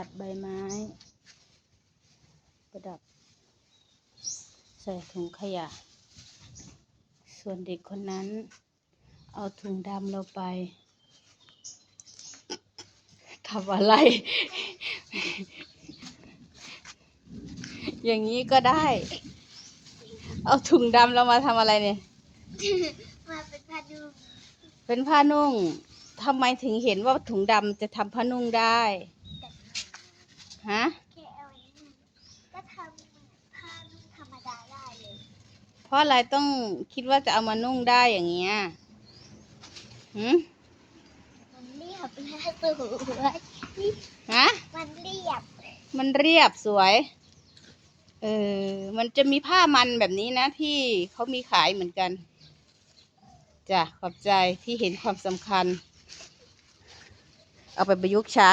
ตัดใบไม้ ประดับ ใส่ถุงขยะ ส่วนเด็กคนนั้น เอาถุงดำเราไปทำอะไร อย่างนี้ก็ได้ เอาถุงดำเรามาทำอะไรเนี่ย มาเป็นพาดูเป็นผ้านุ่งทำไมถึงเห็นว่าถุงดำจะทำผ้านุ่งได้ ฮะแค่เอาไว้นั่นก็ทำเหมือนผ้านุ่งธรรมดาได้เลย เพราะอะไรต้องคิดว่าจะเอามานุ่งได้อย่างเงี้ยหืมมันเรียบและสวยนี่ฮะ มันเรียบ มันเรียบสวย เออ มันจะมีผ้ามันแบบนี้นะที่เขามีขายเหมือนกัน จ้ะ ขอบใจที่เห็นความสำคัญ เอาไปประยุกต์ใช้